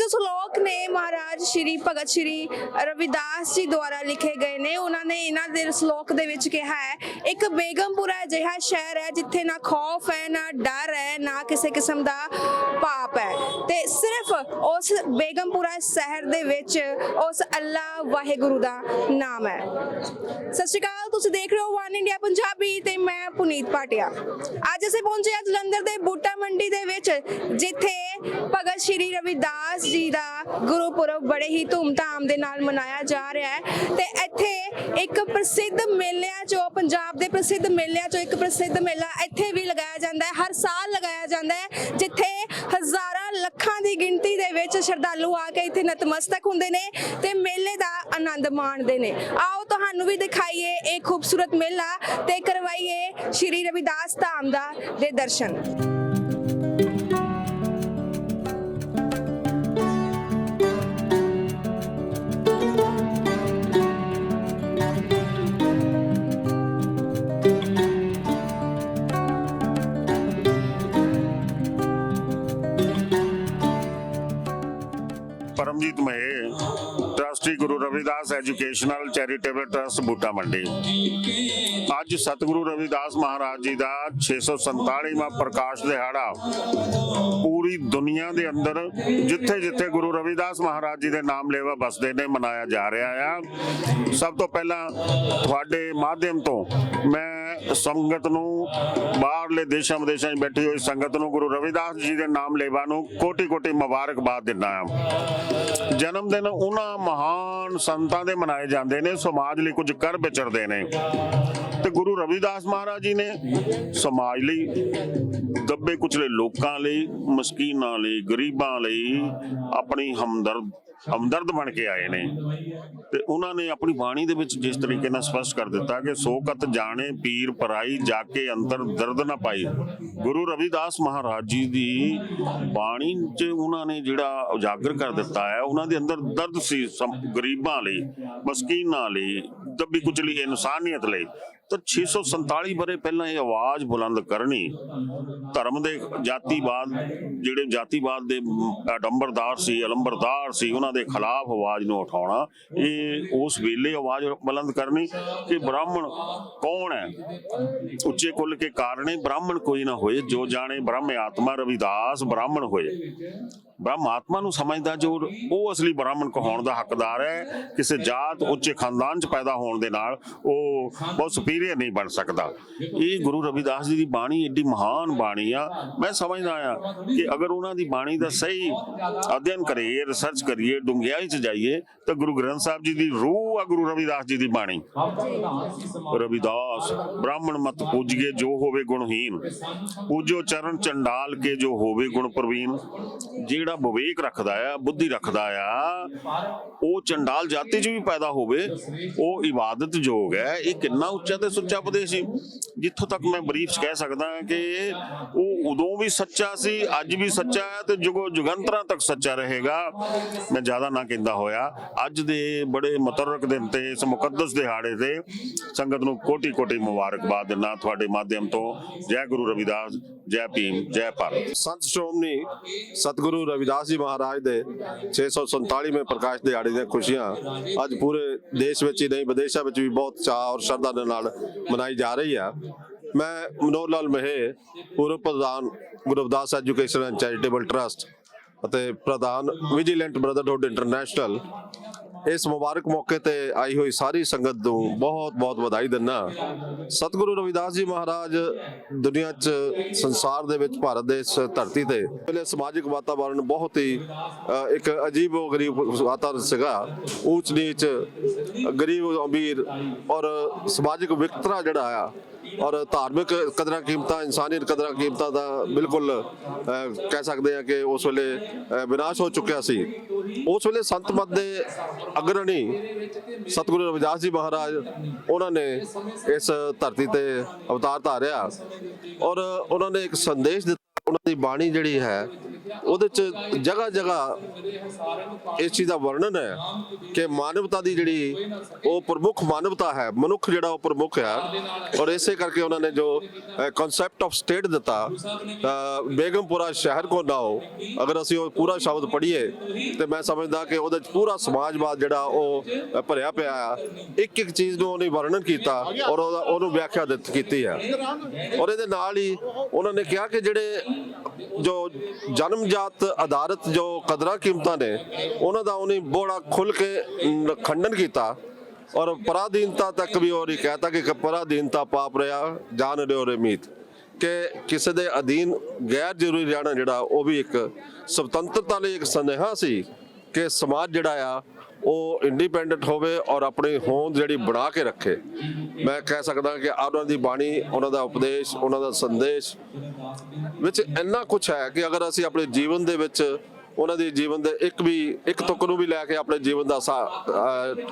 ਇਹ ਜੋ ਮਹਾਰਾਜ ਸ਼੍ਰੀ ਭਗਤ ਸ਼੍ਰੀ ਰਵਿਦਾਸ ਜੀ ਦੁਆਰਾ ਲਿਖੇ ਗਏ ਨੇ। ਉਹਨਾਂ ਨੇ ਇਹਨਾਂ ਦੇ ਸ਼ਲੋਕ ਦੇ ਵਿੱਚ ਕਿਹਾ ਹੈ, ਇੱਕ ਬੇਗਮਪੁਰਾ ਅਜਿਹਾ ਸ਼ਹਿਰ ਹੈ ਜਿੱਥੇ ਨਾ ਖੌਫ ਹੈ, ਨਾ ਡਰ ਹੈ, ਨਾ ਕਿਸੇ ਕਿਸਮ ਦਾ ਪਾਪ ਹੈ। ਤੇ ਸਿਰਫ ਉਸ ਬੇਗਮਪੁਰਾ ਸ਼ਹਿਰ ਦੇ ਵਿੱਚ ਉਸ ਅੱਲਾ ਵਾਹਿਗੁਰੂ ਦਾ ਨਾਮ ਹੈ। ਸਤਿ ਸ਼੍ਰੀ ਅਕਾਲ, ਤੁਸੀਂ ਦੇਖ ਰਹੇ ਹੋ ਵਨ ਇੰਡੀਆ ਪੰਜਾਬੀ ਤੇ ਮੈਂ ਪੁਨੀਤ ਪਾਟਿਆ। ਅੱਜ ਅਸੀਂ ਪਹੁੰਚੇ ਹਾਂ ਜਲੰਧਰ ਦੇ ਬੂਟਾ ਮੰਡੀ ਦੇ ਵਿੱਚ, ਜਿੱਥੇ ਭਗਤ ਸ਼੍ਰੀ ਰਵਿਦਾਸ ਜੀ ਦਾ ਗੁਰਪੁਰਬ ਬੜੇ ਹੀ ਧੂਮਧਾਮ ਦੇ ਨਾਲ ਮਨਾਇਆ ਜਾ ਰਿਹਾ ਹੈ। ਤੇ ਇੱਥੇ ਇੱਕ ਪ੍ਰਸਿੱਧ ਮੇਲਿਆਂ ਚੋਂ, ਪੰਜਾਬ ਦੇ ਪ੍ਰਸਿੱਧ ਮੇਲਿਆਂ ਚੋਂ ਇੱਕ ਪ੍ਰਸਿੱਧ ਮੇਲਾ ਇੱਥੇ ਵੀ ਲਗਾਇਆ ਜਾਂਦਾ ਹੈ। ਹਰ ਸਾਲ ਲਗਾਇਆ ਜਾਂਦਾ ਹੈ, ਜਿੱਥੇ ਹਜ਼ਾਰਾਂ ਲੱਖਾਂ ਦੀ ਗਿਣਤੀ ਦੇ ਵਿੱਚ ਸ਼ਰਧਾਲੂ ਆ ਕੇ ਇੱਥੇ ਨਤਮਸਤਕ ਹੁੰਦੇ ਨੇ ਤੇ ਮੇਲੇ ਦਾ ਆਨੰਦ ਮਾਣਦੇ ਨੇ। ਆਓ ਤੁਹਾਨੂੰ ਵੀ ਦਿਖਾਈਏ ਇਹ ਖੂਬਸੂਰਤ ਮੇਲਾ ਤੇ ਕਰਵਾਈਏ ਸ਼੍ਰੀ ਰਵਿਦਾਸ ਧਾਮ ਦਾ ਦੇ ਦਰਸ਼ਨ। Paramjit Mahe trustee Guru Ravidas educational charitable trust, Buta Mandi. ਅੱਜ ਸਤਿਗੁਰੂ ਰਵਿਦਾਸ ਮਹਾਰਾਜ ਜੀ ਦਾ 647ਵਾਂ ਪ੍ਰਕਾਸ਼ ਦਿਹਾੜਾ ਪੂਰੀ ਦੁਨੀਆ ਦੇ ਅੰਦਰ ਜਿੱਥੇ ਜਿੱਥੇ ਗੁਰੂ ਰਵਿਦਾਸ ਮਹਾਰਾਜ ਜੀ ਦੇ ਨਾਮ ਲੇਵਾ ਬਸਦੇ ਨੇ, ਮਨਾਇਆ ਜਾ ਰਿਹਾ ਆ। ਸਭ ਤੋਂ ਪਹਿਲਾਂ ਤੁਹਾਡੇ ਮਾਧਿਅਮ ਤੋਂ ਮੈਂ ਸੰਗਤ ਨੂੰ, ਬਾਹਰਲੇ ਦੇਸ਼ਾਂ ਵਿਦੇਸ਼ਾਂ 'ਚ ਬੈਠੀ ਹੋਈ ਸੰਗਤ ਨੂੰ, ਗੁਰੂ ਰਵਿਦਾਸ ਜੀ ਦੇ ਨਾਮ ਲੇਵਾ ਨੂੰ ਕੋਟੀ ਕੋਟੀ ਮੁਬਾਰਕਬਾਦ ਦਿੰਦਾ ਹਾਂ ਜਨਮ ਦਿਨ ਉਹਨਾਂ ਮਹਾਨ ਸੰਤਾਂ ਦੇ ਮਨਾਏ ਜਾਂਦੇ ਨੇ, ਸਮਾਜ ਲਈ ਕੁਝ ਕਰ ਵਿਚਰਦੇ ਨੇ। ਤੇ ਗੁਰੂ ਰਵਿਦਾਸ ਮਹਾਰਾਜ ਜੀ ਨੇ ਸਮਾਜ ਲਈ ਦੱਬੇ ਕੁਚਲੇ ਲੋਕਾਂ ਲਈ, ਮਸਕੀਨਾਂ ਲਈ, ਗਰੀਬਾਂ ਲਈ ਆਪਣੀ ਹਮਦਰਦ ਹਮਦਰਦ ਬਣ ਕੇ ਆਏ ਨੇ। ਤੇ ਉਹਨਾਂ ਨੇ ਆਪਣੀ ਬਾਣੀ ਦੇ ਵਿੱਚ ਜਿਸ ਤਰੀਕੇ ਨਾਲ ਸਪਸ਼ਟ ਕਰ ਦਿੱਤਾ ਕਿ ਸੋ ਕਤ ਜਾਣੇ, ਪੀਰ ਪਰਾਈ ਜਾ ਕੇ ਅੰਦਰ ਦਰਦ ਨਾ ਪਾਈ ਗੁਰੂ ਰਵਿਦਾਸ ਮਹਾਰਾਜ ਜੀ ਦੀ ਬਾਣੀ 'ਚ ਉਹਨਾਂ ਨੇ ਜਿਹੜਾ ਉਜਾਗਰ ਕਰ ਦਿੱਤਾ ਹੈ, ਉਹਨਾਂ ਦੇ ਅੰਦਰ ਦਰਦ ਸੀ ਗਰੀਬਾਂ ਲਈ, ਮਸਕੀਨਾਂ ਲਈ, ਦੱਬੀ ਕੁਚਲੀ ਇਨਸਾਨੀਅਤ ਲਈ। ਤਾਂ 647 ਬਰੇ ਪਹਿਲਾਂ ਇਹ ਆਵਾਜ਼ ਬੁਲੰਦ ਕਰਨੀ, ਧਰਮ ਦੇ ਜਾਤੀਵਾਦ, ਜਿਹੜੇ ਜਾਤੀਵਾਦ ਦੇ ਅਡੰਬਰਦਾਰ ਸੀ, ਅਲੰਬਰਦਾਰ ਸੀ, ਉਹਨਾਂ ਦੇ ਖਿਲਾਫ ਆਵਾਜ਼ ਨੂੰ ਉਠਾਉਣਾ, ਇਹ ਉਸ ਵੇਲੇ ਆਵਾਜ਼ ਬੁਲੰਦ ਕਰਨੀ ਕਿ ਬ੍ਰਾਹਮਣ ਕੌਣ ਹੈ? ਉੱਚੇ ਕੁੱਲ ਕੇ ਕਾਰਣੇ ਬ੍ਰਾਹਮਣ ਕੋਈ ਨਾ ਹੋਏ, ਜੋ ਜਾਣੇ ਬ੍ਰਹਮ ਆਤਮਾ ਰਵਿਦਾਸ ਬ੍ਰਾਹਮਣ ਹੋਏ। ਬ੍ਰਹਮਾਤਮਾ ਨੂੰ ਸਮਝਦਾ ਜੋ ਉਹ ਅਸਲੀ ਬ੍ਰਾਹਮਣ ਕਹਾਉਣ ਦਾ ਹੱਕਦਾਰ ਹੈ, ਕਿਸੇ ਜਾਤ ਉੱਚੇ ਖਾਨਦਾਨ ਚ ਪੈਦਾ ਹੋਣ ਦੇ ਨਾਲ ਉਹ ਬਹੁਤ ਸੁਪੀਰੀਅਰ ਨਹੀਂ ਬਣ ਸਕਦਾ। ਇਹ ਗੁਰੂ ਰਵਿਦਾਸ ਜੀ ਦੀ ਬਾਣੀ ਏਡੀ ਮਹਾਨ ਬਾਣੀ ਆ। ਮੈਂ ਸਮਝਦਾ ਆ ਕਿ ਅਗਰ ਉਹਨਾਂ ਦੀ ਬਾਣੀ ਦਾ ਸਹੀ ਅਧਿਐਨ ਕਰੀਏ ਰਿਸਰਚ ਕਰੀਏ ਡੂੰਘਾਈ ਚ ਜਾਈਏ, ਤਾਂ ਗੁਰੂ ਗ੍ਰੰਥ ਸਾਹਿਬ ਜੀ ਦੀ ਰੂਹ ਆ ਗੁਰੂ ਰਵਿਦਾਸ ਜੀ ਦੀ ਬਾਣੀ। ਰਵਿਦਾਸ, ਬ੍ਰਾਹਮਣ ਮਤ ਪੂਜੀਏ ਜੋ ਹੋਵੇ ਗੁਣਹੀਨ, ਪੂਜੋ ਚਰਨ ਚੰਡਾਲ ਕੇ ਜੋ ਹੋਵੇ ਗੁਣ ਪ੍ਰਵੀਨ, ਜਿਹੜਾ ਵਿਵੇਕ ਰੱਖਦਾ ਆ, ਬੁੱਧੀ ਰੱਖਦਾ ਆ, ਉਹ ਚੰਡਾਲ ਜਾਤੀ 'ਚ ਵੀ ਪੈਦਾ ਹੋਵੇ, ਉਹ ਇਬਾਦਤ ਯੋਗ ਹੈ। ਇਹ ਕਿੰਨਾ ਉੱਚਾ ਤੇ ਸੁੱਚਾ ਉਪਦੇਸ਼ ਸੀ? ਜਿੱਥੋਂ ਤੱਕ ਮੈਂ ਬਰੀਫ ਕਹਿ ਸਕਦਾ ਕਿ ਉਹ ਉਦੋਂ ਵੀ ਸੱਚਾ ਸੀ, ਅੱਜ ਵੀ ਸੱਚਾ ਹੈ ਤੇ ਜੁਗੋ ਜੁਗੰਤਰਾਂ ਤੱਕ ਸੱਚਾ ਰਹੇਗਾ। ਮੈਂ ਜ਼ਿਆਦਾ ਨਾ ਕਹਿੰਦਾ ਹੋਇਆ, ਅੱਜ ਦੇ ਬੜੇ ਮੁਤਰਕ ਦਿਨ ਤੇ, ਇਸ ਮੁਕੱਦਸ ਦਿਹਾੜੇ ਤੇ ਸੰਗਤ ਨੂੰ ਕੋਟੀ ਕੋਟੀ ਮੁਬਾਰਕਬਾਦ ਦਿੰਦਾ ਤੁਹਾਡੇ ਮਾਧਿਅਮ ਤੋਂ। ਜੈ ਗੁਰੂ ਰਵਿਦਾਸ, ਜੈ ਭੀਮ, ਜੈ ਭਾਰਤ। ਸੰਤ ਸ਼੍ਰੋਮਣੀ ਸਤਿਗੁਰੂ ਰਵਿਦਾਸ ਜੀ ਮਹਾਰਾਜ ਦੇ 647ਵੇਂ ਪ੍ਰਕਾਸ਼ ਦਿਹਾੜੇ ਦੀਆਂ ਖੁਸ਼ੀਆਂ ਅੱਜ ਪੂਰੇ ਦੇਸ਼ ਵਿੱਚ ਹੀ ਨਹੀਂ, ਵਿਦੇਸ਼ਾਂ ਵਿੱਚ ਵੀ ਬਹੁਤ ਚਾਹ ਔਰ ਸ਼ਰਧਾ ਦੇ ਨਾਲ ਮਨਾਈ ਜਾ ਰਹੀ ਆ। ਮੈਂ ਮਨੋਹਰ ਲਾਲ ਮਹੇ, ਪੂਰਵ ਪ੍ਰਧਾਨ Guravdas education and charitable trust ਅਤੇ ਪ੍ਰਧਾਨ ਵਿਜੀਲੈਂਟ ਬ੍ਰਦਰਹੁੱਡ ਇੰਟਰਨੈਸ਼ਨਲ ਇਸ ਮੁਬਾਰਕ ਮੌਕੇ ਤੇ ਆਈ ਹੋਈ ਸਾਰੀ ਸੰਗਤ ਨੂੰ ਬਹੁਤ ਬਹੁਤ ਵਧਾਈ ਦਿੰਦਾ ਸਤਿਗੁਰੂ ਰਵਿਦਾਸ ਜੀ ਮਹਾਰਾਜ ਦੁਨੀਆ 'ਚ ਸੰਸਾਰ ਦੇ ਵਿੱਚ, ਭਾਰਤ ਦੇ ਇਸ ਧਰਤੀ ਤੇ ਪਹਿਲੇ ਸਮਾਜਿਕ ਵਾਤਾਵਰਣ ਬਹੁਤ ਹੀ ਇੱਕ ਅਜੀਬ ਉਹ ਗਰੀਬ ਵਾਤਾਵਰਣ ਸੀਗਾ। ਊਚ ਨੀਚ ਗਰੀਬ ਅਮੀਰ ਔਰ ਸਮਾਜਿਕ ਵਿਤਕਰਾ ਜਿਹੜਾ ਆ ਔਰ ਧਾਰਮਿਕ ਕਦਰਾਂ ਕੀਮਤਾਂ, ਇਨਸਾਨੀਅਤ ਕਦਰਾਂ ਕੀਮਤਾਂ ਦਾ ਬਿਲਕੁਲ ਕਹਿ ਸਕਦੇ ਆ ਕਿ ਉਸ ਵੇਲੇ ਵਿਨਾਸ਼ ਹੋ ਚੁੱਕਿਆ ਸੀ। ਉਸ ਵੇਲੇ ਸੰਤ ਮਤ ਦੇ ਅਗਰਣੀ ਸਤਿਗੁਰੂ ਰਵਿਦਾਸ ਜੀ ਮਹਾਰਾਜ, ਉਹਨਾਂ ਨੇ ਇਸ ਧਰਤੀ ਤੇ ਅਵਤਾਰ ਧਾਰਿਆ। ਔਰ ਉਹਨਾਂ ਨੇ ਇੱਕ ਸੰਦੇਸ਼ ਦਿੱਤਾ, ਉਹਨਾਂ ਦੀ ਬਾਣੀ ਜਿਹੜੀ ਹੈ ਉਹਦੇ ਚ ਜਗ੍ਹਾ ਜਗ੍ਹਾ ਇਸ ਚੀਜ਼ ਦਾ ਵਰਣਨ ਹੈ ਕਿ ਮਾਨਵਤਾ ਦੀ ਜਿਹੜੀ ਉਹ ਪ੍ਰਮੁੱਖ ਮਾਨਵਤਾ ਹੈ, ਮਨੁੱਖ ਜਿਹੜਾ ਉਹ ਪ੍ਰਮੁੱਖ ਹੈ। ਔਰ ਇਸੇ ਕਰਕੇ ਉਹਨਾਂ ਨੇ ਜੋ ਕਨਸੈਪਟ ਆਫ ਸਟੇਟ ਦਿੱਤਾ ਬੇਗਮਪੁਰਾ ਸ਼ਹਿਰ ਕੋ ਨਾ ਹੋ। ਅਗਰ ਅਸੀਂ ਉਹ ਪੂਰਾ ਸ਼ਬਦ ਪੜ੍ਹੀਏ, ਤੇ ਮੈਂ ਸਮਝਦਾ ਕਿ ਉਹਦੇ ਚ ਪੂਰਾ ਸਮਾਜਵਾਦ ਜਿਹੜਾ ਉਹ ਭਰਿਆ ਪਿਆ ਆ। ਇੱਕ ਇੱਕ ਚੀਜ਼ ਨੂੰ ਉਹਨੇ ਵਰਣਨ ਕੀਤਾ ਔਰ ਉਹਦਾ, ਉਹਨੂੰ ਵਿਆਖਿਆ ਦਿੱਤ, ਕੀਤੀ ਹੈ। ਔਰ ਇਹਦੇ ਨਾਲ ਹੀ ਉਹਨਾਂ ਨੇ ਕਿਹਾ ਕਿ ਜਿਹੜੇ ਜੋ ਜਨਮ ਜਨਮਜਾਤ ਆਧਾਰਿਤ ਜੋ ਕਦਰਾਂ ਕੀਮਤਾਂ ਨੇ, ਉਹਨਾਂ ਦਾ ਉਹਨੇ ਬੜਾ ਖੁੱਲ ਕੇ ਖੰਡਨ ਕੀਤਾ। ਔਰ ਪਰਾਧੀਨਤਾ ਤੱਕ ਵੀ ਉਹ ਨਹੀਂ ਕਹਤਾ ਕਿ ਪਰਾਧੀਨਤਾ ਪਾਪ ਰਿਆ ਜਾਣ ਰਿਓ ਰੇ ਕਿ ਕਿਸੇ ਦੇ ਅਧੀਨ ਗੈਰ ਜ਼ਰੂਰੀ ਰਹਿਣਾ ਜਿਹੜਾ, ਉਹ ਵੀ ਇੱਕ ਸੁਤੰਤਰਤਾ ਲਈ ਇੱਕ ਸੰਦੇਹਾ ਸੀ ਕਿ ਸਮਾਜ ਜਿਹੜਾ ਆ, ਉਹ ਇੰਡੀਪੈਂਡੈਂਟ ਹੋਵੇ ਔਰ ਆਪਣੀ ਹੋਂਦ ਜਿਹੜੀ ਬਣਾ ਕੇ ਰੱਖੇ। ਮੈਂ ਕਹਿ ਸਕਦਾ ਕਿ ਉਹਨਾਂ ਦੀ ਬਾਣੀ, ਉਹਨਾਂ ਦਾ ਉਪਦੇਸ਼, ਉਹਨਾਂ ਦਾ ਸੰਦੇਸ਼ ਵਿੱਚ ਇੰਨਾ ਕੁਝ ਹੈ ਕਿ ਅਗਰ ਅਸੀਂ ਆਪਣੇ ਜੀਵਨ ਦੇ ਵਿੱਚ ਉਹਨਾਂ ਦੇ ਜੀਵਨ ਦੇ ਇੱਕ ਵੀ, ਇੱਕ ਤੁਕ ਨੂੰ ਵੀ ਲੈ ਕੇ ਆਪਣੇ ਜੀਵਨ ਦਾ ਸਾ-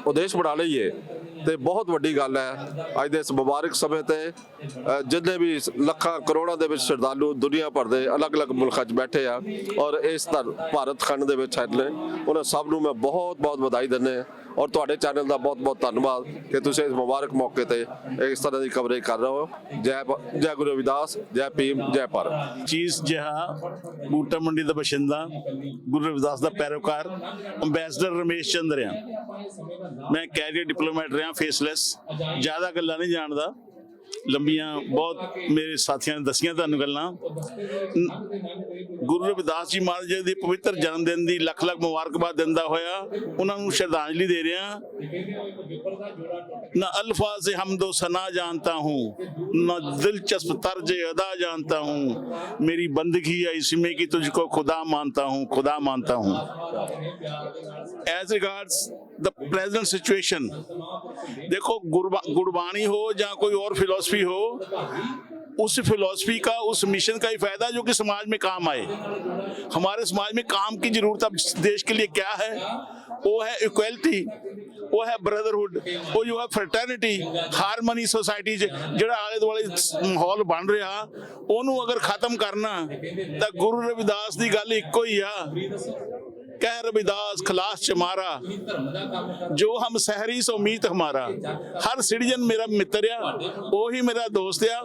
ਉਦੇਸ਼ ਬਣਾ ਲਈਏ, ਤੇ ਬਹੁਤ ਵੱਡੀ ਗੱਲ ਹੈ। ਅੱਜ ਦੇ ਇਸ ਮੁਬਾਰਕ ਸਮੇਂ ਤੇ ਜਿੰਨੇ ਵੀ ਲੱਖਾਂ, ਕਰੋੜਾਂ ਦੇ ਵਿੱਚ ਸ਼ਰਧਾਲੂ ਦੁਨੀਆ ਭਰ ਦੇ ਅਲੱਗ-ਅਲੱਗ ਮੁਲਕਾਂ 'ਚ ਬੈਠੇ ਆ, ਔਰ ਇਸ ਧਰ, ਭਾਰਤ ਖੰਡ ਦੇ ਵਿੱਚ ਹਨ ਉਹਨਾਂ ਸਭ ਨੂੰ ਮੈਂ ਬਹੁਤ-ਬਹੁਤ ਵਧਾਈ ਦਿੰਦੇ ਔਰ ਤੁਹਾਡੇ ਚੈਨਲ ਦਾ ਬਹੁਤ-ਬਹੁਤ ਧੰਨਵਾਦ ਕਿ ਤੁਸੀਂ ਇਸ ਮੁਬਾਰਕ ਮੌਕੇ ਤੇ ਇਸ ਤਰ੍ਹਾਂ ਦੀ ਕਵਰੇਜ ਕਰ ਰਹੇ ਹੋ। ਜੈ ਜੈ ਗੁਰੂ ਰਵਿਦਾਸ ਜੈ ਭੀਮ, ਜੈ ਭਾਰਤ। ਚੀਜ਼ ਜਿਹਾ, ਬੂਟਾ ਮੰਡੀ ਦਾ ਬਸ਼ਿੰਦਾ, ਗੁਰੂ ਰਵਿਦਾਸ ਦਾ ਪੈਰੋਕਾਰ ਅੰਬੈਸਡਰ ਰਮੇਸ਼ ਚੰਦਰ ਆ ਮੈਂ ਕੈਰੀਅਰ ਡਿਪਲੋਮੈਟ ਰਿਹਾ ਫੇਸਲੈਸ ਜ਼ਿਆਦਾ ਗੱਲਾਂ ਨਹੀਂ ਜਾਣਦਾ। ਲੰਬੀਆਂ, ਬਹੁਤ ਮੇਰੇ ਸਾਥੀਆਂ ਨੇ ਦੱਸੀਆਂ ਤੁਹਾਨੂੰ ਗੱਲਾਂ। ਗੁਰੂ ਰਵਿਦਾਸ ਜੀ ਮਹਾਰਾਜ ਦੇ ਪਵਿੱਤਰ ਜਨਮ ਦਿਨ ਦੀ ਲੱਖ ਲੱਖ ਮੁਬਾਰਕਬਾਦ ਦਿੰਦਾ ਹੋਇਆ। ਉਹਨਾਂ ਨੂੰ ਸ਼ਰਧਾਂਜਲੀ ਦੇ ਰਿਹਾ। ਨਾ ਅਲਫਾਜ਼ ਹਮਦੋ ਸਨਾ ਜਾਣਤਾ ਹੂੰ, ਨਾ ਦਿਲਚਸਪ ਤਰਜ ਅਦਾ ਜਾਣਤਾ ਹੂੰ। ਮੇਰੀ ਬੰਦਗੀ ਹੈ ਇਸਮੇ ਕਿ ਤੁਝਕੋ ਖੁਦਾ ਮਾਨਤਾ ਹੂੰ, ਖੁਦਾ ਮਾਨਤਾ ਹੂੰ। As regards the present situation देखो गुरबा- गुरबानी हो या कोई और फिलोसफी हो उस फिलोसफी का उस मिशन का ही फायदा जो कि समाज में काम आए हमारे समाज में काम की जरूरत अब देश के लिए क्या है वो है इक्वलिटी ਉਹ ਹੈ ਬ੍ਰਦਰਹੁੱਡ ਉਹ ਜੋ ਹੈ ਫਰਟਰਨਿਟੀ ਹਾਰਮਨੀ ਸੋਸਾਇਟੀ 'ਚ ਜਿਹੜਾ ਆਲੇ ਦੁਆਲੇ ਸ- ਮਾਹੌਲ ਬਣ ਰਿਹਾ ਉਹਨੂੰ ਅਗਰ ਖਤਮ ਕਰਨਾ ਤਾਂ ਗੁਰੂ ਰਵਿਦਾਸ ਦੀ ਗੱਲ ਇੱਕੋ ਹੀ ਆ ਕਹਿ ਰਵਿਦਾਸ, ਖਲਾਸ ਚ ਮਾਰਾ। ਜੋ ਹਮ ਸਹਿਰੀ, ਸੋ ਮੀਤ ਹਮਾਰਾ। ਹਰ ਸਿਟੀਜ਼ਨ ਮੇਰਾ ਮਿੱਤਰ ਆ ਉਹੀ ਮੇਰਾ ਦੋਸਤ ਆ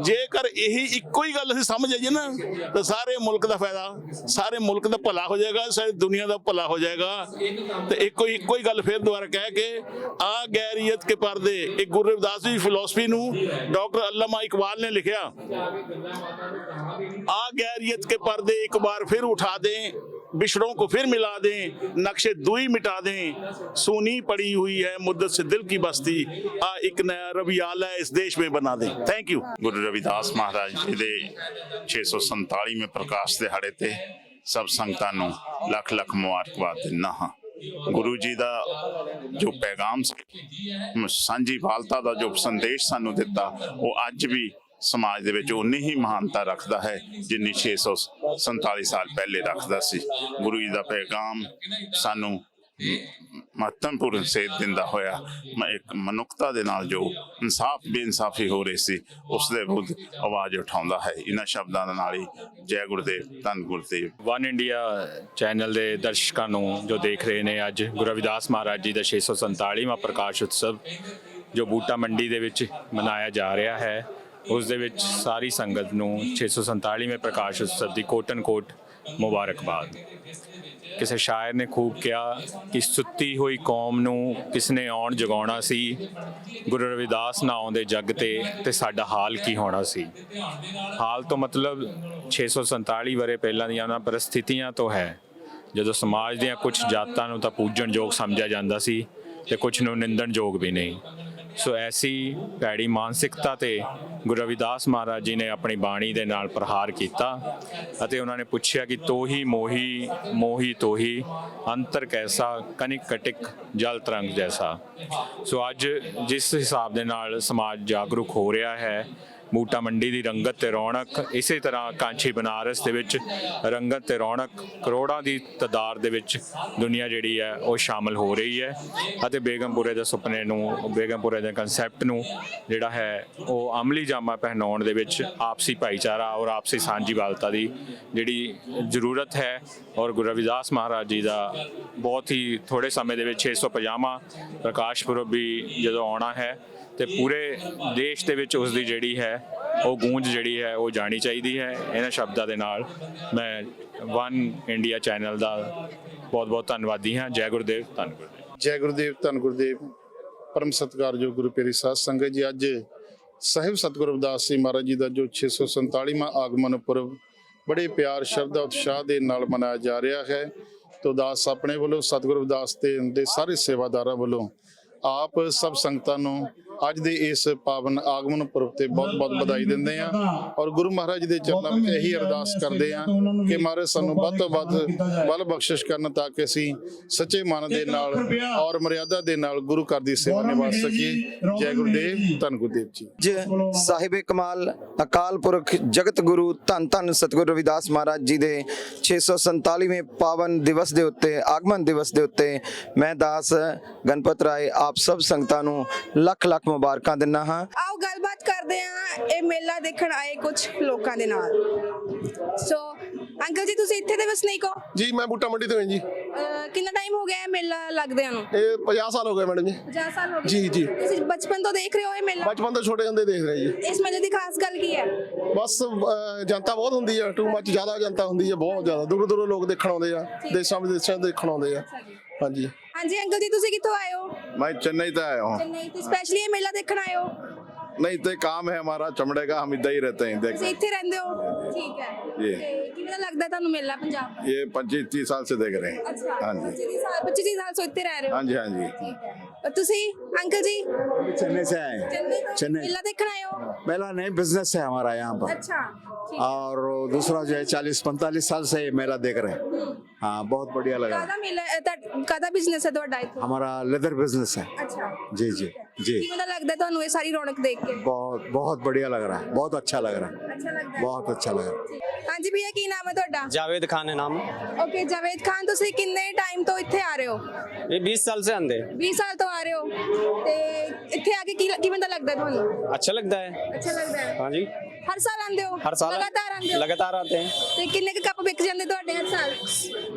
ਜੇਕਰ ਇਹੀ ਇੱਕੋ ਹੀ ਗੱਲ ਅਸੀਂ ਸਮਝ ਆਈਏ ਨਾ, ਤਾਂ ਸਾਰੇ ਮੁਲਕ ਦਾ ਫਾਇਦਾ, ਸਾਰੇ ਮੁਲਕ ਦਾ ਭਲਾ ਹੋ ਜਾਏਗਾ, ਸਾਰੀ ਦੁਨੀਆ ਦਾ ਭਲਾ ਹੋ ਜਾਏਗਾ। ਤੇ ਇੱਕੋ ਹੀ ਇੱਕੋ ਹੀ ਗੱਲ ਫੇਰ ਦੁਬਾਰਾ ਕਹਿ ਕੇ, ਆ ਗੈਰੀਅਤ ਕੇ ਪਰਦੇ ਇੱਕ ਗੁਰੂ ਰਵਿਦਾਸ ਜੀ ਫਿਲਾਸਫੀ ਨੂੰ ਡਾਕਟਰ ਅਲਮਾ ਇਕਬਾਲ ਨੇ ਲਿਖਿਆ। ਆ ਗੈਰੀਅਤ ਕੇ ਪਰਦੇ ਇੱਕ ਵਾਰ ਫਿਰ ਉਠਾ ਦੇ। बिछड़ों को फिर मिला दें नक्शे दुई मिटा दें सूनी पड़ी हुई है मुद्दत से दिल की बस्ती आ एक नया रवियाला इस देश में बना दें थैंक यू ਗੁਰੂ ਰਵਿਦਾਸ ਮਹਾਰਾਜ ਜੀ ਦੇ 647ਵੇਂ ਪ੍ਰਕਾਸ਼ ਦਿਹਾੜੇ ਤੇ ਸਭ ਸੰਗਤਾਂ ਨੂੰ ਲੱਖ ਲੱਖ ਮੁਬਾਰਕਬਾਦ ਦਿੰਦਾ ਹਾਂ ਗੁਰੂ ਜੀ ਦਾ ਜੋ ਪੈਗਾਮ ਸੀ ਮ- ਸਾਂਝੀ ਵਾਲਤਾ ਦਾ ਜੋ ਸੰਦੇਸ਼ ਸਾਨੂੰ ਦਿੱਤਾ ਉਹ ਅੱਜ ਵੀ ਸਮਾਜ ਦੇ ਵਿੱਚ ਉਨੀ ਹੀ ਮਹਾਨਤਾ ਰੱਖਦਾ ਹੈ ਜਿੰਨੀ 647 ਸਾਲ ਪਹਿਲੇ ਰੱਖਦਾ ਸੀ। ਗੁਰੂ ਜੀ ਦਾ ਪੈਗਾਮ ਸਾਨੂੰ ਮਹੱਤਵਪੂਰਨ ਸੇਧ ਦਿੰਦਾ ਹੋਇਆ, ਮ- ਇੱਕ ਮਨੁੱਖਤਾ ਦੇ ਨਾਲ ਜੋ ਇਨਸਾਫ, ਬੇਇਨਸਾਫੀ ਹੋ ਰਹੀ ਸੀ, ਉਸ ਦੇ ਵਿਰੁੱਧ ਆਵਾਜ਼ ਉਠਾਉਂਦਾ ਹੈ। ਇਹਨਾਂ ਸ਼ਬਦਾਂ ਦੇ ਨਾਲ ਹੀ ਜੈ ਗੁਰਦੇਵ, ਧੰਨ ਗੁਰਦੇਵ। ਵਨ ਇੰਡੀਆ ਚੈਨਲ ਦੇ ਦਰਸ਼ਕਾਂ ਨੂੰ ਜੋ ਦੇਖ ਰਹੇ ਨੇ ਅੱਜ, ਗੁਰੂ ਰਵਿਦਾਸ ਮਹਾਰਾਜ ਜੀ ਦਾ 647ਵਾਂ ਪ੍ਰਕਾਸ਼ ਉਤਸਵ, ਜੋ ਬੂਟਾ ਮੰਡੀ ਦੇ ਵਿੱਚ ਮਨਾਇਆ ਜਾ ਰਿਹਾ ਹੈ ਉਸ ਦੇ ਵਿੱਚ ਸਾਰੀ ਸੰਗਤ ਨੂੰ 647ਵੇਂ ਪ੍ਰਕਾਸ਼ ਉਤਸਵ ਦੀ ਕੋਟਨ ਕੋਟ ਮੁਬਾਰਕਬਾਦ। ਕਿਸੇ ਸ਼ਾਇਰ ਨੇ ਖੂਬ ਕਿਹਾ ਕਿ ਸੁੱਤੀ ਹੋਈ ਕੌਮ ਨੂੰ ਕਿਸਨੇ ਆਉਣ ਜਗਾਉਣਾ ਸੀ? ਗੁਰੂ ਰਵਿਦਾਸ ਨਾ ਆਉਂਦੇ ਜੱਗ ਤੇ ਤੇ ਸਾਡਾ ਹਾਲ ਕੀ ਹੋਣਾ ਸੀ? ਹਾਲ ਤੋਂ ਮਤਲਬ 647 ਵਰੇ ਪਹਿਲਾਂ ਦੀਆਂ ਉਹਨਾਂ ਪਰਿਸਥਿਤੀਆਂ ਤੋਂ ਹੈ। ਜਦੋਂ ਸਮਾਜ ਦੀਆਂ ਕੁਝ ਜਾਤਾਂ ਨੂੰ ਤਾਂ ਪੂਜਣਯੋਗ ਸਮਝਿਆ ਜਾਂਦਾ ਸੀ ਤੇ ਕੁਝ ਨੂੰ ਨਿੰਦਣਯੋਗ ਵੀ ਨਹੀਂ। ਸੋ ਐਸੀ ਭੈੜੀ ਮਾਨਸਿਕਤਾ ਤੇ ਗੁਰੂ ਰਵਿਦਾਸ ਮਹਾਰਾਜ ਜੀ ਨੇ ਆਪਣੀ ਬਾਣੀ ਦੇ ਨਾਲ ਪ੍ਰਹਾਰ ਕੀਤਾ ਅਤੇ ਉਹਨਾਂ ਨੇ ਪੁੱਛਿਆ ਕਿ ਤੋਹੀ ਮੋਹੀ ਮੋਹੀ ਤੋਹੀ, ਅੰਤਰ ਕੈਸਾ, ਕਨਿਕ ਕਟਿਕ, ਜਲ ਤਰੰਗ ਜੈਸਾ। ਸੋ ਅੱਜ ਜਿਸ ਹਿਸਾਬ ਦੇ ਨਾਲ ਸਮਾਜ ਜਾਗਰੂਕ ਹੋ ਰਿਹਾ ਹੈ ਬੂਟਾ ਮੰਡੀ ਦੀ ਰੰਗਤ ਤੇ ਰੌਣਕ, ਇਸੇ ਤਰ੍ਹਾਂ ਕਾਂਚੀ ਬਨਾਰਸ ਦੇ ਵਿੱਚ ਰੰਗਤ ਤੇ ਰੌਣਕ, ਕਰੋੜਾਂ ਦੀ ਤਾਦਾਦ ਦੇ ਵਿੱਚ ਦੁਨੀਆ ਜਿਹੜੀ ਹੈ ਉਹ ਸ਼ਾਮਲ ਹੋ ਰਹੀ ਹੈ ਅਤੇ ਬੇਗਮਪੁਰੇ ਦੇ ਸੁਪਨੇ ਨੂੰ, ਬੇਗਮਪੁਰੇ ਦੇ ਕਨਸੈਪਟ ਨੂੰ ਜਿਹੜਾ ਹੈ ਉਹ ਅਮਲੀ ਜਾਮਾ ਪਹਿਨਾਉਣ ਦੇ ਵਿੱਚ ਆਪਸੀ ਭਾਈਚਾਰਾ ਔਰ ਆਪਸੀ ਸਾਂਝੀਵਾਲਤਾ ਦੀ ਜਿਹੜੀ ਜ਼ਰੂਰਤ ਹੈ ਔਰ ਗੁਰੂ ਰਵਿਦਾਸ ਮਹਾਰਾਜ ਜੀ ਦਾ ਬਹੁਤ ਹੀ ਥੋੜੇ ਸਮੇਂ ਦੇ ਵਿੱਚ 650ਵਾਂ ਪ੍ਰਕਾਸ਼ ਪੁਰਬ ਵੀ ਜਦੋਂ ਆਉਣਾ ਹੈ ਤੇ ਪੂਰੇ ਦੇਸ਼ ਦੇ ਵਿੱਚ ਉਸ ਦੀ ਜਿਹੜੀ ਹੈ, ਉਹ ਗੂੰਜ ਜਿਹੜੀ ਹੈ, ਉਹ ਜਾਣੀ ਚਾਹੀਦੀ ਹੈ ਇਹਨਾਂ ਸ਼ਬਦਾਂ ਦੇ ਨਾਲ। ਮੈਂ ਵਨ ਇੰਡੀਆ ਚੈਨਲ ਦਾ ਬਹੁਤ ਬਹੁਤ ਧੰਨਵਾਦੀ ਹਾਂ। ਜੈ ਗੁਰਦੇਵ, ਧੰਨ ਗੁਰਦੇਵ। ਜੈ ਗੁਰਦੇਵ, ਧੰਨ ਗੁਰਦੇਵ। ਪਰਮ ਸਤਿਕਾਰਯੋਗ ਗੁਰੂ ਪੀਰੀ ਸਾਧ ਸੰਗਤ ਜੀ, ਅੱਜ ਸਾਹਿਬ ਸਤਿਗੁਰੂ ਰਵਿਦਾਸ ਜੀ ਮਹਾਰਾਜ ਜੀ ਦਾ ਜੋ 647ਵਾਂ ਆਗਮਨ ਪੁਰਬ ਬੜੇ ਪਿਆਰ, ਸ਼ਰਧਾ, ਉਤਸ਼ਾਹ ਦੇ ਨਾਲ ਮਨਾਇਆ ਜਾ ਰਿਹਾ ਹੈ ਤੋ ਦਾਸ ਆਪਣੇ ਵੱਲੋਂ, ਸਤਿਗੁਰੂ ਰਵਿਦਾਸ ਤੇ ਦੇ ਸਾਰੇ ਸੇਵਾਦਾਰਾਂ ਵੱਲੋਂ ਆਪ ਸਭ ਸੰਗਤਾਂ ਨੂੰ ਅੱਜ ਦੇ ਇਸ ਪਾਵਨ ਆਗਮਨ ਪੁਰਬ ਤੇ ਬਹੁਤ-ਬਹੁਤ ਵਧਾਈ ਦਿੰਦੇ ਆ ਔਰ ਗੁਰੂ ਮਹਾਰਾਜ ਜੀ ਦੇ ਚਰਨਾਂ ਵਿੱਚ ਇਹੀ ਅਰਦਾਸ ਕਰਦੇ ਆ ਕਿ ਮਹਾਰਾਜ ਸਾਨੂੰ ਵੱਧ ਤੋਂ ਵੱਧ ਬਲ ਬਖਸ਼ਿਸ਼ ਕਰਨ ਤਾਂ ਕਿ ਅਸੀਂ ਸੱਚੇ ਮਨ ਦੇ ਨਾਲ ਔਰ ਮਰਿਆਦਾ ਦੇ ਨਾਲ ਗੁਰੂ ਘਰ ਦੀ ਸੇਵਾ ਨਿਭਾ ਸਕੀਏ। ਜੈ ਗੁਰਦੇਵ ਧੰਨ ਗੁਰਦੇਵ ਜੀ। ਸਾਹਿਬ ਕਮਾਲ ਅਕਾਲ ਪੁਰਖ ਜਗਤ ਗੁਰੂ ਧੰਨ ਧੰਨ ਸਤਿਗੁਰੂ ਰਵਿਦਾਸ ਮਹਾਰਾਜ ਜੀ ਦੇ 647ਵੇਂ ਪਾਵਨ ਦਿਵਸ ਦੇ ਉੱਤੇ ਆਗਮਨ ਦਿਵਸ ਦੇ ਉੱਤੇ ਮੈਂ ਦਾਸ ਗਣਪਤ ਰਾਏ ਆਪ ਸਭ ਸੰਗਤਾਂ ਨੂੰ ਲੱਖ ਲੱਖ ਮੁਬਾਰਕਾਂ ਦਿੰਦਾ ਹਾਂ। ਆਓ ਗੱਲਬਾਤ ਕਰਦੇ ਹਾਂ ਇਹ ਮੇਲਾ ਦੇਖਣ ਆਏ ਕੁਝ ਲੋਕਾਂ ਦੇ ਨਾਲ। ਸੋ ਅੰਕਲ ਜੀ ਤੁਸੀਂ ਇੱਥੇ ਦੇ ਵਸਨੀਕ ਹੋ ਜੀ ਮੈਂ ਬੂਟਾ ਮੰਡੀ ਤੋਂ ਹਾਂ ਜੀ। ਅਹ ਕਿੰਨਾ ਟਾਈਮ ਹੋ ਗਿਆ ਹੈ ਮੇਲਾ ਲੱਗਦਿਆਂ ਨੂੰ? ਇਹ 50 ਸਾਲ ਹੋ ਗਏ ਮੈਡਮ ਜੀ। 50 ਸਾਲ ਹੋ ਗਏ? ਜੀ, ਜੀ। ਤੁਸੀਂ ਬਚਪਨ ਤੋਂ ਦੇਖ ਰਹੇ ਹੋ ਇਹ ਮੇਲਾ? ਬਚਪਨ ਤੋਂ ਛੋਟੇ ਹੁੰਦੇ ਦੇਖ ਰਹੇ ਜੀ। ਇਸ ਮੇਲੇ ਦੀ ਖਾਸ ਗੱਲ ਕੀ ਹੈ? ਬਸ ਅਹ, ਜਨਤਾ ਬਹੁਤ ਹੁੰਦੀ ਹੈ ਟੂ ਮੱਚ ਜ਼ਿਆਦਾ ਜਨਤਾ ਹੁੰਦੀ ਹੈ ਬਹੁਤ ਜ਼ਿਆਦਾ। ਦੂਰੋਂ ਦੂਰੋਂ ਲੋਕ ਦੇਖਣ ਆਉਂਦੇ ਆ। ਦੇਸ਼ਾਂ ਵਿਦੇਸ਼ਾਂ ਤੋਂ ਦੇਖਣ ਆਉਂਦੇ ਆ। ਹਾਂਜੀ। ਹਾਂਜੀ ਅੰਕਲ ਜੀ ਤੁਸੀਂ ਕਿੱਥੋਂ आए हो मैं चेन्नई से आया हूँ ਚੇਨਈ ਤੇ ਸਪੈਸ਼ਲੀ ਇਹ ਮੇਲਾ ਦੇਖਣ ਆਏ ਹੋ नहीं तो काम है हमारा चमड़े का हम इधर ही रहते हैं देख ਤੁਸੀਂ ਇੱਥੇ ਰਹਿੰਦੇ ਹੋ ਠੀਕ ਹੈ ਜੀ। ਤੇ ਕਿਵੇਂ ਦਾ ਲੱਗਦਾ ਤੁਹਾਨੂੰ ਮੇਲਾ ਪੰਜਾਬ ਦਾ ये पच्चीस तीस साल से देख रहे हैं ਅੱਛਾ हाँ जी 25 ਸਾਲ 25 ਸਾਲ ਤੋਂ ਇੱਥੇ ਰਹਿ ਰਹੇ हाँ ਹੋ जी हाँ जी ਠੀਕ ਹੈ ਔਰ ਤੁਸੀਂ ਅੰਕਲ ਜੀ चेन्नई से आए हैं। ਚੇਨਈ ਤੋਂ ਚੇਨਈ। ਮੇਲਾ ਦੇਖਣ ਆਏ ਹੋ मेला नहीं बिजनेस है हमारा यहाँ पर ਅੱਛਾ ਠੀਕ और दूसरा जो है चालीस पैंतालीस साल से ये मेला देख रहे हैं हाँ बहुत बढ़िया लगा ਕਾਦਾ ਮੇਲਾ ਅਹ, ਤੁਹਾਡਾ- ਕਾਹਦਾ ਬਿਜ਼ਨਸ ਹੈ ਤੁਹਾਡਾ ਇੱਥੇ हमारा लेदर बिजनेस है ਅੱਛਾ जी जी जी ਕਿਵੇਂ ਦਾ ਲੱਗਦਾ ਤੁਹਾਨੂੰ ਇਹ ਸਾਰੀ ਰੌਣਕ ਦੇਖ ਕੇ बहुत बहुत बढ़िया लग रहा है बहुत अच्छा लग रहा है ਅੱਛਾ ਲੱਗਦਾ ਹੈ बहुत अच्छा लग रहा है ਹਾਂਜੀ ਭਈਆ ਕੀ ਨਾਮ ਹੈ ਤੁਹਾਡਾ जावेद खान है नाम ਓਕੇ ਜਵੇਦ ਖਾਨ ਤੁਸੀਂ ਕਿੰਨੇ ਟਾਈਮ ਤੋਂ ਇੱਥੇ ਆ ਰਹੇ ਹੋ ये 20 साल से अंधे 20 ਸਾਲ ਤੋਂ ਆ ਰਹੇ ਹੋ ਤੇ ਇੱਥੇ ਆ ਕੇ ਕੀ ਕਿਵੇਂ ਦਾ ਲੱਗਦਾ ਤੁਹਾਨੂੰ अच्छा लगता है ਅੱਛਾ ਲੱਗਦਾ ਹੈ हाँ जी ਹਰ ਸਾਲ ਆਉਂਦੇ ਹੋ हर साल ਲਗਾਤਾਰ ਆਉਂਦੇ ਹੋ लगातार आते हैं ਤੇ ਕਿੰਨੇ ਕੁ ਕੱਪ ਵਿਕ ਜਾਂਦੇ ਤੁਹਾਡੇ ਹਰ ਸਾਲ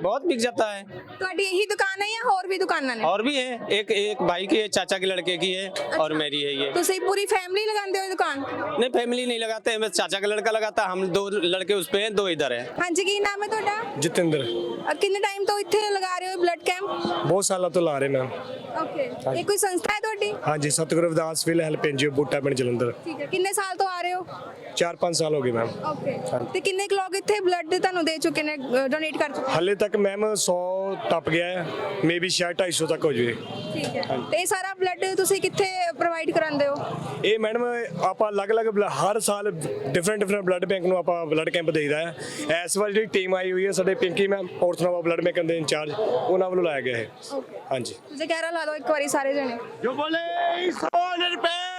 बहुत बिक जाता है ਤੁਹਾਡੀ ਇਹੀ ਦੁਕਾਨ ਹੈ ਜਾਂ ਹੋਰ ਵੀ ਦੁਕਾਨਾਂ ਨੇ और भी है एक एक भाई की है चाचा के लड़के की है और मेरी है ये ਤੁਸੀਂ ਪੂਰੀ ਫੈਮਿਲੀ ਲਗਾਉਂਦੇ ਹੋ ਇਹ ਦੁਕਾਨ नहीं फैमिली नहीं लगाते हैं बस चाचा का लड़का लगाता है हम दो लड़के उस पे ਨੇ? ਦੋਜਦਾਰ ਹੈ। ਹਾਂਜੀ ਕੀ ਨਾਮ ਹੈ ਤੁਹਾਡਾ? ਜਤਿੰਦਰ। ਅ, ਕਿੰਨੇ ਟਾਈਮ ਤੋਂ ਇੱਥੇ ਲਗਾ ਰਹੇ ਹੋ ਬਲੱਡ ਕੈਂਪ ਬਹੁਤ ਸਾਲਾਂ ਤੋਂ ਲਾ ਰਹੇ ਮੈਮ। ਓਕੇ ਇਹ ਕੋਈ ਸੰਸਥਾ ਹੈ ਤੁਹਾਡੀ? ਹਾਂਜੀ ਸਤਿਗੁਰੂ ਵਿਦਾਸ ਹੈਲਪ ਐਨਜੀਓ ਬੂਟਾ ਪਿੰਡ ਜਲੰਧਰ। ਠੀਕ ਹੈ। ਕਿੰਨੇ ਸਾਲ ਤੋਂ ਆ ਰਹੇ ਹੋ? 4-5 ਸਾਲ ਹੋ ਗਏ ਮੈਮ ਓਕੇ ਤੇ ਕਿੰਨੇ ਕੁ ਲੋਕ ਇੱਥੇ ਬਲੱਡ ਤੁਹਾਨੂੰ ਦੇ ਚੁੱਕੇ ਨੇ ਡੋਨੇਟ ਕਰ ਚੁੱਕੇ ਹਾਲੇ ਤੱਕ ਮੈਮ 100 ਟੱਪ ਗਿਆ ਹੈ। ਮੇਬੀ ਸ਼ਾਇਦ 250 ਤੱਕ ਹੋ ਜਾਵੇ। ਠੀਕ ਹੈ। ਤੇ ਇਹ ਸਾਰਾ ਬਲੱਡ ਤੁਸੀਂ ਕਿੱਥੇ ਪ੍ਰੋਵਾਈਡ ਕਰਾਉਂਦੇ ਹੋ? ਇਹ ਮੈਡਮ ਆਪਾਂ ਅਲੱਗ-ਅਲੱਗ ਬਲ- ਹਰ ਸਾਲ ਡਿਫਰੈਂਟ ਡਿਫਰੈਂਟ ਬਲੱਡ ਬੈਂਕ ਨੂੰ ਆਪਾਂ ਬਲੱਡ ਕੈਂਪ ਦੇਈਦਾ ਹੈ। ਇਸ ਵਾਰ ਜਿਹੜੀ ਟੀਮ ਆਈ ਹੋਈ ਹੈ ਸਾਡੇ Pinky ma'am Orthonova blood bank ਦੇ ਇੰਚਾਰਜ ਉਹਨਾਂ ਵੱਲੋਂ ਲਾਇਆ ਗਿਆ ਹੈ ਓਕੇ ਹਾਂਜੀ। ਤੁਸੀਂ ਕਹਿ ਲਾ ਦਿਓ ਇੱਕ ਵਾਰੀ ਸਾਰੇ ਜਣੇ। ਜੋ ਬੋਲੇ ਸੋ ਨਿਰਪੈ